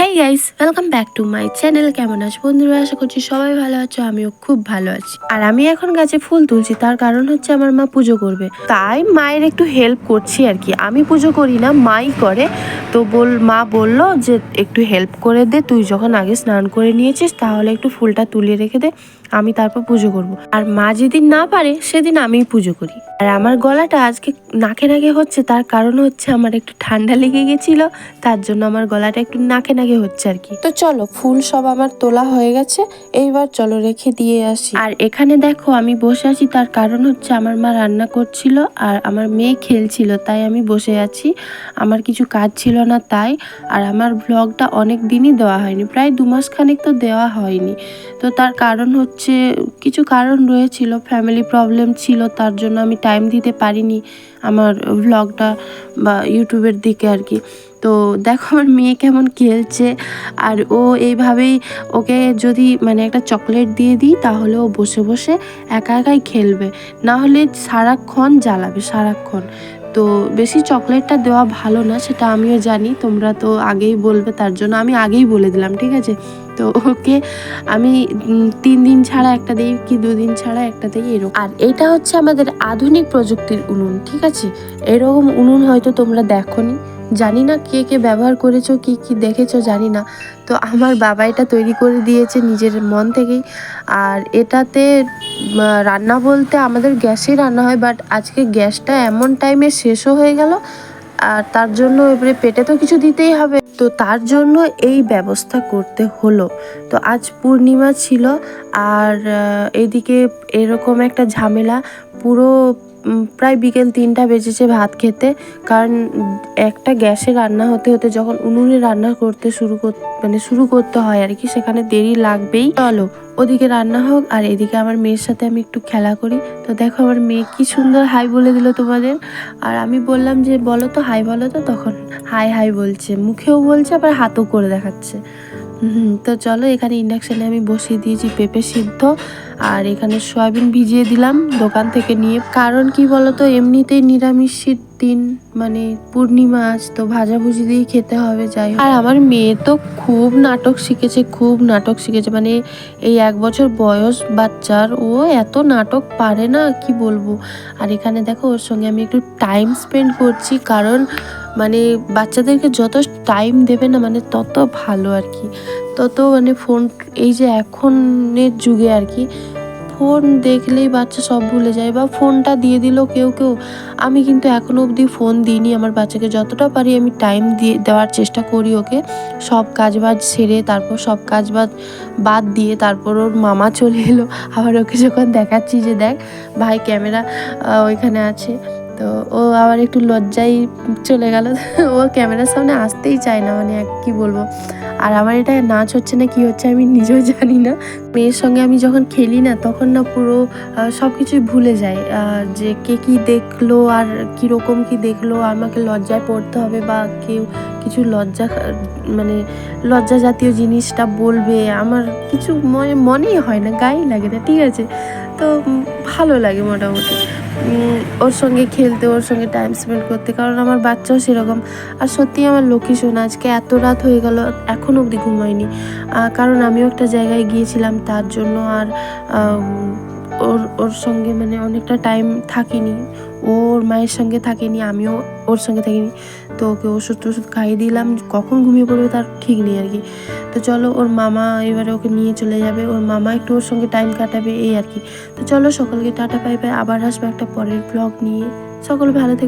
Hey guys welcome back to my channel কেমন আছো বন্ধুরা? আশা করছি সবাই ভালো আছো, আমিও খুব ভালো আছি। আর আমি এখন গাছে ফুল তুলছি, তার কারণ হচ্ছে আমার মা পুজো করবে। তাই মায়ের একটু হেল্প করছি আর কি। আমি পুজো করি না, মাই করে। তো বল, মা বলল যে একটু হেল্প করে দে, তুই যখন আগে স্নান করে নিয়েছিস, তাহলে একটু ফুলটা তুলে রেখে দে। আমি তারপর পুজো করব। আর মা যেদিন না পারে, সেদিন আমিই পুজো করি। আর আমার গলাটা আজকে নাকে নাকে হচ্ছে, তার কারণ হচ্ছে আমার একটু ঠান্ডা লেগে গেছিল, তার জন্য আমার গলাটা একটু নাকে নাকে হচ্ছে আর কি। তো চলো, ফুল সব আমার তোলা হয়ে গেছে, এইবার চলো রেখে দিয়ে আসি। আর এখানে দেখো, আমি বসে আছি, তার কারণ হচ্ছে আমার মা রান্না করছিল আর আমার মেয়ে খেলছিল, তাই আমি বসে আছি। আমার কিছু কাজ ছিল না তাই, আর আমার ব্লগটা অনেক দিনই দেওয়া হয়নি, প্রায় দু মাস খানিক তো দেওয়া হয়নি। তো তার কারণ হচ্ছে কিছু কারণ রয়েছিল ফ্যামিলি প্রবলেম ছিল, তার জন্য আমি টাইম দিতে পারিনি আমার ব্লগটা বা ইউটিউবের দিকে আর কি। তো দেখো আমার মেয়ে কেমন খেলছে, আর ও এইভাবেই ওকে যদি মানে একটা চকলেট দিয়ে দিই, তাহলে ও বসে বসে একা একাই খেলবে। না হলে সারাক্ষণ জ্বালাবে, সারাক্ষণ। তো বেশি চকলেটটা দেওয়া ভালো না, সেটা আমিও জানি, তোমরা তো আগেই বলবে, তার জন্য আমি আগেই বলে দিলাম, ঠিক আছে? তো ওকে আমি তিন দিন ছাড়া একটা দিই কি দুদিন ছাড়া একটা দিই এরকম। আর এটা হচ্ছে আমাদের আধুনিক প্রযুক্তির উনুন, ঠিক আছে? এরকম উনুন হয়তো তোমরা দেখোনি। জানি না কে কে ব্যবহার করেছ, কি কি দেখেছ, জানি না। তো আমার বাবা এটা তৈরি করে দিয়েছে নিজের মন থেকেই। আর এটাতে রান্না বলতে আমাদের গ্যাসেই রান্না হয়, বাট আজকে গ্যাসটা এমন টাইমে শেষও হয়ে গেল আর তার জন্য এবারে পেটে তো কিছু দিতেই হবে। তো তার জন্য এই ব্যবস্থা করতে হলো। তো আজ পূর্ণিমা ছিল আর এদিকে এরকম একটা ঝামেলা পুরো প্রায় বিকেল তিনটা বেজেছে ভাত খেতে। কারণ একটা গ্যাসে রান্না হতে হতে যখন উনুনে রান্না করতে শুরু কর মানে শুরু করতে হয় আর কি, সেখানে দেরি লাগবেই। চলো, ওদিকে রান্না হোক আর এদিকে আমার মেয়ের সাথে আমি একটু খেলা করি। তো দেখো আমার মেয়ে কি সুন্দর হাই বলে দিল তোমাদের। আর আমি বললাম যে, বলো তো, হাই বলো তো? তখন হাই হাই বলছে, মুখেও বলছে, আবার হাতও করে দেখাচ্ছে। তো চলো, এখানে ইন্ডাকশানে আমি বসিয়ে দিয়েছি পেঁপে সিদ্ধ, আর এখানে সয়াবিন ভিজিয়ে দিলাম দোকান থেকে নিয়ে। কারণ কি বলতো, এমনিতেই নিরামিষের দিন মানে পূর্ণিমা আজ, তো ভাজাভুজি দিয়ে খেতে হবে, যাই আর আমার মেয়ে তো খুব নাটক শিখেছে, খুব নাটক শিখেছে মানে এই এক বছর বয়স বাচ্চার, ও এত নাটক পারে না, কি বলব? আর এখানে দেখো, ওর সঙ্গে আমি একটু টাইম স্পেন্ড করছি, কারণ মানে বাচ্চাদেরকে যত টাইম দেবে না মানে তত ভালো আর কি। তত মানে ফোন এই যে এখনের যুগে আর কি ফোন দেখলেই বাচ্চা সব ভুলে যায় বা ফোনটা দিয়ে দিল কেউ কেউ। আমি কিন্তু এখনও অবধি ফোন দিইনি, আমার বাচ্চাকে যতটা পারি আমি টাইম দিয়ে দেওয়ার চেষ্টা করি ওকে। সব কাজবাজ সেরে তারপর সব কাজবাজ বাদ দিয়ে তারপর ওর মামা চলে এলো। আবার ওকে যখন দেখাচ্ছি যে দেখ, ভাই ক্যামেরা ওইখানে আছে। তো ও আবার একটু লজ্জায় চলে গেল। ও ক্যামেরার সামনে আসতেই চায় না মানে কি বলব? আর আমার এটা নাচ হচ্ছে না, কি হচ্ছে আমি নিজেও জানি না। মেয়ের সঙ্গে আমি যখন খেলি না, তখন না পুরো সব কিছুই ভুলে যায়। যে কে কি দেখল আর কীরকম কি দেখল, আমাকে লজ্জায় পড়তে হবে বা কেউ কিছু লজ্জা মানে লজ্জা জাতীয় জিনিসটা বলবে, আমার কিছু মনে মনেই হয় না, গায়েই লাগে না, ঠিক আছে? তো ভালো লাগে মোটামুটি। ওর সঙ্গে খেলতে, ওর সঙ্গে টাইম স্পেন্ড করতে। কারণ আমার বাচ্চাও সেরকম। আর সত্যি আমার লক্ষ্মী আজকে এত রাত হয়ে গেল, এখন অবধি ঘুমায়নি। কারণ আমিও একটা জায়গায় গিয়েছিলাম তার জন্য, আর ওর ওর সঙ্গে মানে অনেকটা টাইম থাকিনি। ওর মায়ের সঙ্গে থাকেনি, আমিও ওর সঙ্গে থাকিনি। তো ওকে ওষুধ টষুধ খাইয়ে দিলাম, কখন ঘুমিয়ে পড়বে তার ঠিক নেই আর কি। তো চলো ওর মামা এবারে ওকে নিয়ে চলে যাবে, ওর মামা একটু ওর সঙ্গে টাইম কাটাবে, এই আর কি। তো চলো সকলকে টাটা পাই পাই আবার আসবে একটা পরের ব্লগ নিয়ে। সকল ভালো থেকো।